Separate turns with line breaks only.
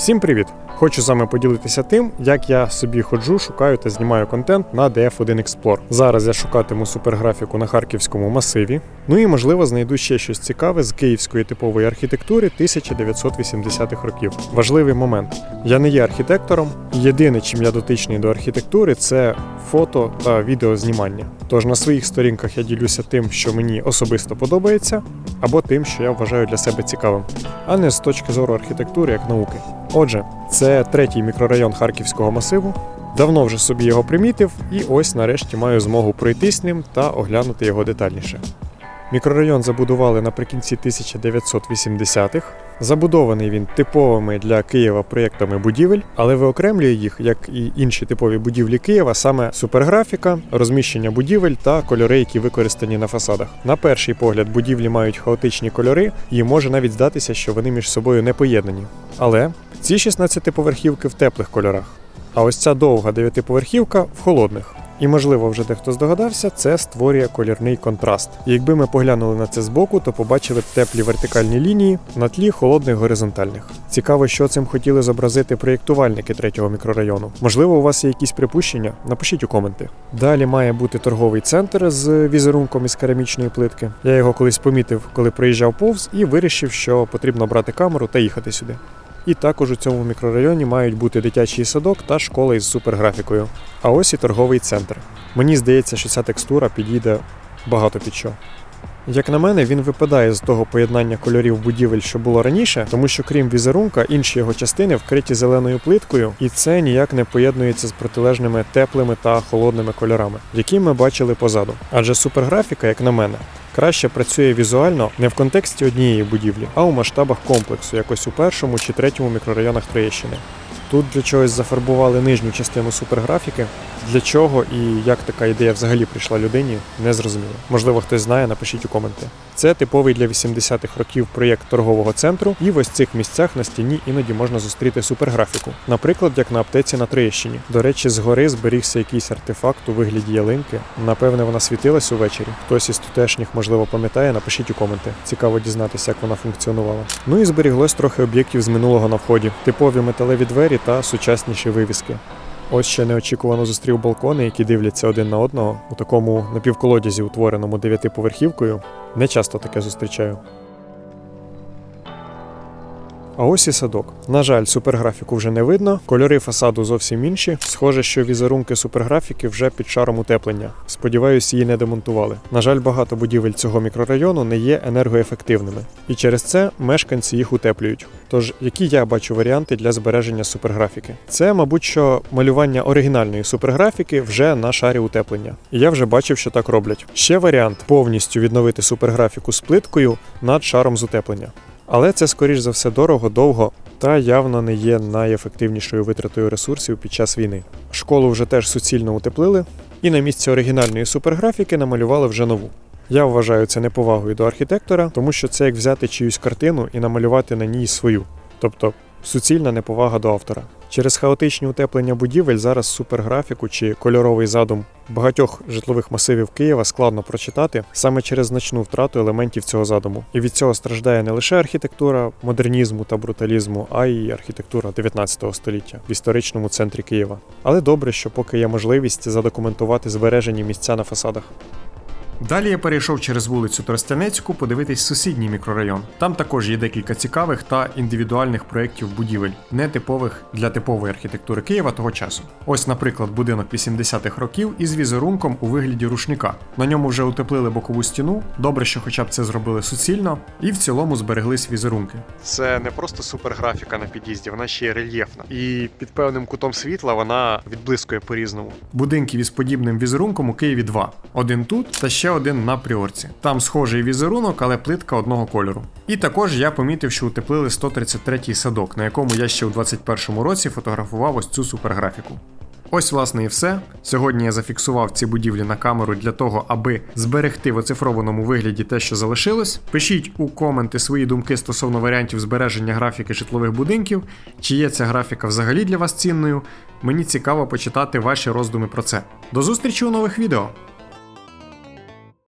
Всім привіт! Хочу з вами поділитися тим, як я собі ходжу, шукаю та знімаю контент на DF1 Explore. Зараз я шукатиму суперграфіку на харківському масиві. Ну і можливо знайду ще щось цікаве з київської типової архітектури 1980-х років. Важливий момент: я не є архітектором. Єдине, чим я дотичний до архітектури, це фото та відеознімання. Тож на своїх сторінках я ділюся тим, що мені особисто подобається, або тим, що я вважаю для себе цікавим, а не з точки зору архітектури як науки. Отже, це третій мікрорайон Харківського масиву. Давно вже собі його примітив, і ось нарешті маю змогу пройтись ним та оглянути його детальніше. Мікрорайон забудували наприкінці 1980-х. Забудований він типовими для Києва проєктами будівель, але виокремлює їх, як і інші типові будівлі Києва, саме суперграфіка, розміщення будівель та кольори, які використані на фасадах. На перший погляд, будівлі мають хаотичні кольори, і може навіть здатися, що вони між собою не поєднані. Але ці 16-поверхівки в теплих кольорах. А ось ця довга дев'ятиповерхівка в холодних. І, можливо, вже дехто здогадався, це створює колірний контраст. І якби ми поглянули на це збоку, то побачили б теплі вертикальні лінії на тлі холодних горизонтальних. Цікаво, що цим хотіли зобразити проєктувальники третього мікрорайону. Можливо, у вас є якісь припущення? Напишіть у коменти. Далі має бути торговий центр з візерунком із керамічної плитки. Я його колись помітив, коли проїжджав повз, і вирішив, що потрібно брати камеру та їхати сюди. І також у цьому мікрорайоні мають бути дитячий садок та школа із суперграфікою. А ось і торговий центр. Мені здається, що ця текстура підійде багато під що. Як на мене, він випадає з того поєднання кольорів будівель, що було раніше, тому що крім візерунка, інші його частини вкриті зеленою плиткою, і це ніяк не поєднується з протилежними теплими та холодними кольорами, які ми бачили позаду. Адже суперграфіка, як на мене, краще працює візуально не в контексті однієї будівлі, а у масштабах комплексу, якось у першому чи третьому мікрорайонах Троєщини. Тут для чогось зафарбували нижню частину суперграфіки. Для чого і як така ідея взагалі прийшла людині, не зрозуміло. Можливо, хтось знає, напишіть у коменти. Це типовий для 80-х років проєкт торгового центру, і в ось цих місцях на стіні іноді можна зустріти суперграфіку. Наприклад, як на аптеці на Троєщині. До речі, згори зберігся якийсь артефакт у вигляді ялинки. Напевне, вона світилась увечері. Хтось із тутешніх, можливо, пам'ятає, напишіть у коменти. Цікаво дізнатися, як вона функціонувала. Ну і зберіглось трохи об'єктів з минулого на вході, типові металеві двері та сучасніші вивіски. Ось ще неочікувано зустрів балкони, які дивляться один на одного у такому напівколодязі, утвореному дев'ятиповерхівкою. Не часто таке зустрічаю. А ось і садок. На жаль, суперграфіку вже не видно, кольори фасаду зовсім інші. Схоже, що візерунки суперграфіки вже під шаром утеплення. Сподіваюсь, її не демонтували. На жаль, багато будівель цього мікрорайону не є енергоефективними, і через це мешканці їх утеплюють. Тож, які я бачу варіанти для збереження суперграфіки? Це, мабуть, що малювання оригінальної суперграфіки вже на шарі утеплення. І я вже бачив, що так роблять. Ще варіант повністю відновити суперграфіку з плиткою над шаром з утеплення. Але це, скоріш за все, дорого, довго та явно не є найефективнішою витратою ресурсів під час війни. Школу вже теж суцільно утеплили, і на місці оригінальної суперграфіки намалювали вже нову. Я вважаю це неповагою до архітектора, тому що це як взяти чиюсь картину і намалювати на ній свою, тобто суцільна неповага до автора. Через хаотичні утеплення будівель зараз суперграфіку чи кольоровий задум багатьох житлових масивів Києва складно прочитати саме через значну втрату елементів цього задуму. І від цього страждає не лише архітектура модернізму та бруталізму, а й архітектура 19 століття в історичному центрі Києва. Але добре, що поки є можливість задокументувати збережені місця на фасадах. Далі я перейшов через вулицю Тростянецьку подивитись сусідній мікрорайон. Там також є декілька цікавих та індивідуальних проєктів будівель, нетипових для типової архітектури Києва того часу. Ось, наприклад, будинок 80-х років із візерунком у вигляді рушника. На ньому вже утеплили бокову стіну. Добре, що хоча б це зробили суцільно, і в цілому збереглись візерунки. Це не просто суперграфіка на під'їзді, вона ще й рельєфна. І під певним кутом світла вона відблискує по-різному. Будинків із подібним візерунком у Києві два: один тут та ще один на пріорці. Там схожий візерунок, але плитка одного кольору. І також я помітив, що утеплили 133-й садок, на якому я ще у 21-му році фотографував ось цю суперграфіку. Ось, власне, і все. Сьогодні я зафіксував ці будівлі на камеру для того, аби зберегти в оцифрованому вигляді те, що залишилось. Пишіть у коменти свої думки стосовно варіантів збереження графіки житлових будинків, чи є ця графіка взагалі для вас цінною. Мені цікаво почитати ваші роздуми про це. До зустрічі у нових відео!